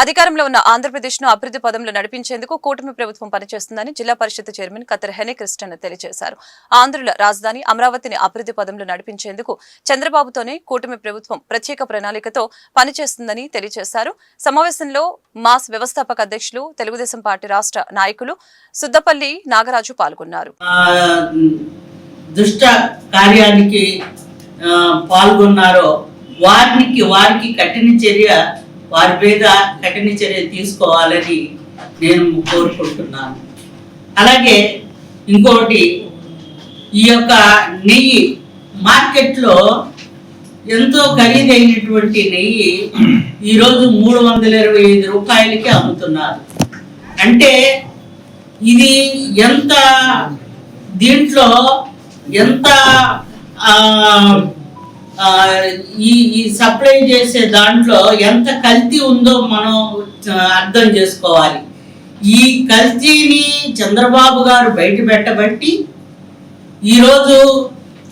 అధికారంలో ఉన్న ఆంధ్రప్రదేశ్ను అభివృద్ధి పదంలో నడిపించేందుకు కూటమి ప్రభుత్వం పనిచేస్తుందని జిల్లా పరిషత్ చైర్మన్ కత్తర్ హెనే కృష్ణన్ తెలియజేశారు. ఆంధ్రుల రాజధాని అమరావతిని అభివృద్ధి పదంలో నడిపించేందుకు చంద్రబాబుతోనే కూటమి ప్రభుత్వం ప్రత్యేక ప్రణాళికతో పనిచేస్తుందని తెలియజేశారు. సమావేశంలో మాస్ వ్యవస్థాపక అధ్యక్షులు తెలుగుదేశం పార్టీ రాష్ట్ర నాయకులు సుద్దపల్లి నాగరాజు పాల్గొన్నారు. దుష్ట కార్యానికి పాల్గొన్నారో వారికి వారికి కఠిన చర్య వారి మీద కఠిన చర్య తీసుకోవాలని నేను కోరుకుంటున్నాను. అలాగే ఇంకోటి ఈ యొక్క నెయ్యి మార్కెట్లో ఎంతో ఖరీదైనటువంటి నెయ్యి ఈరోజు మూడు వందల ఇరవై ఐదు రూపాయలకి అమ్ముతున్నారు. అంటే ఇది ఎంత దీంట్లో ఎంత ఈ ఈ సప్లై చేసే దాంట్లో ఎంత కల్తీ ఉందో మనం అర్థం చేసుకోవాలి. ఈ కల్తీని చంద్రబాబు గారు బయట పెట్టబట్టి ఈరోజు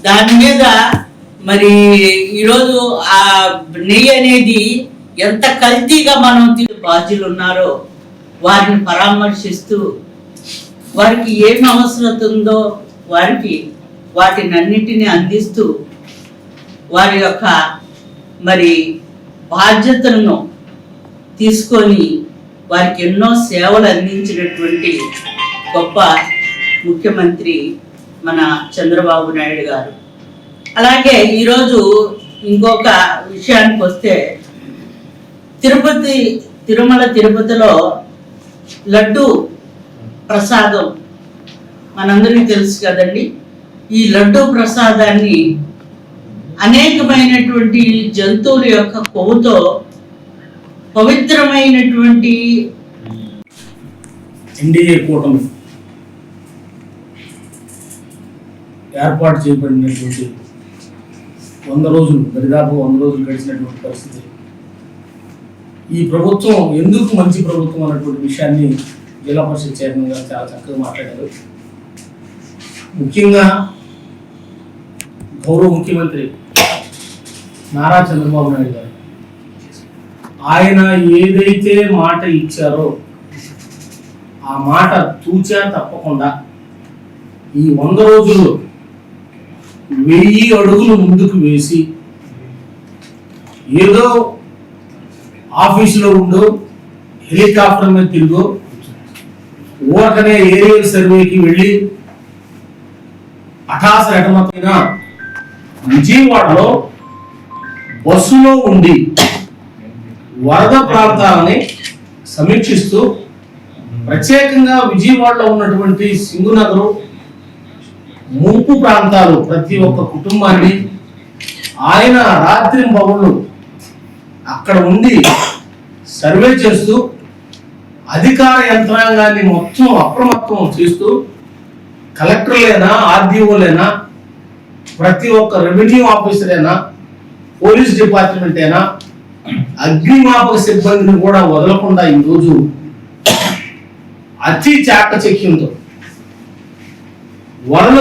దాని మీద మరి ఈరోజు ఆ నెయ్యి అనేది ఎంత కల్తీగా మనం బాధ్యులు ఉన్నారో వారిని పరామర్శిస్తూ వారికి ఏం అవసరం ఉందో వారికి వాటిని అందిస్తూ వారి యొక్క మరి బాధ్యతలను తీసుకొని వారికి ఎన్నో సేవలు అందించినటువంటి గొప్ప ముఖ్యమంత్రి మన చంద్రబాబు నాయుడు గారు. అలాగే ఈరోజు ఇంకొక విషయానికి వస్తే తిరుపతి తిరుమల తిరుపతిలో లడ్డు ప్రసాదం మనందరికీ తెలుసు కదండి. ఈ లడ్డు ప్రసాదాన్ని అనేకమైనటువంటి జంతువుల యొక్క కొవ్వుతో పవిత్రమైనటువంటి ఎన్డీఏ కూటమి ఏర్పాటు చేయబడినటువంటి వంద రోజులు దరిదాపు వంద రోజులు గడిచినటువంటి పరిస్థితి. ఈ ప్రభుత్వం ఎందుకు మంచి ప్రభుత్వం అన్నటువంటి విషయాన్ని జిల్లా పరిషత్ చైర్మన్ గారు చాలా చక్కగా మాట్లాడారు. ముఖ్యంగా గౌరవ ముఖ్యమంత్రి నారా చంద్రబాబు నాయుడు గారు. ఆయన ఏదైతే మాట ఇచ్చారో ఆ మాట తూచా తప్పకుండా ఈ వంద రోజులు వెయ్యి అడుగులు ముందుకు వేసి ఏదో ఆఫీసులో ఉండు హెలికాప్టర్ మీద తిరుగు ఊరకనే ఏరియల్ సర్వేకి వెళ్ళి అఠాస ఎటమతైన విజయవాడలో బస్సులో ఉండి వరద ప్రాంతాలని సమీక్షిస్తూ ప్రత్యేకంగా విజయవాడలో ఉన్నటువంటి సింగునగరు ముంపు ప్రాంతాలు ప్రతి ఒక్క కుటుంబాన్ని ఆయన రాత్రి బవులు అక్కడ ఉండి సర్వే చేస్తూ అధికార యంత్రాంగాన్ని మొత్తం అప్రమత్తం చేస్తూ కలెక్టర్లైనా ఆర్డీఓలైనా ప్రతి ఒక్క రెవెన్యూ ఆఫీసర్ అయినా పోలీస్ డిపార్ట్మెంట్ అయినా అగ్నిమాపక సిబ్బందిని కూడా వదలకుండా ఈరోజు అతి చాకచక్యంతో వరద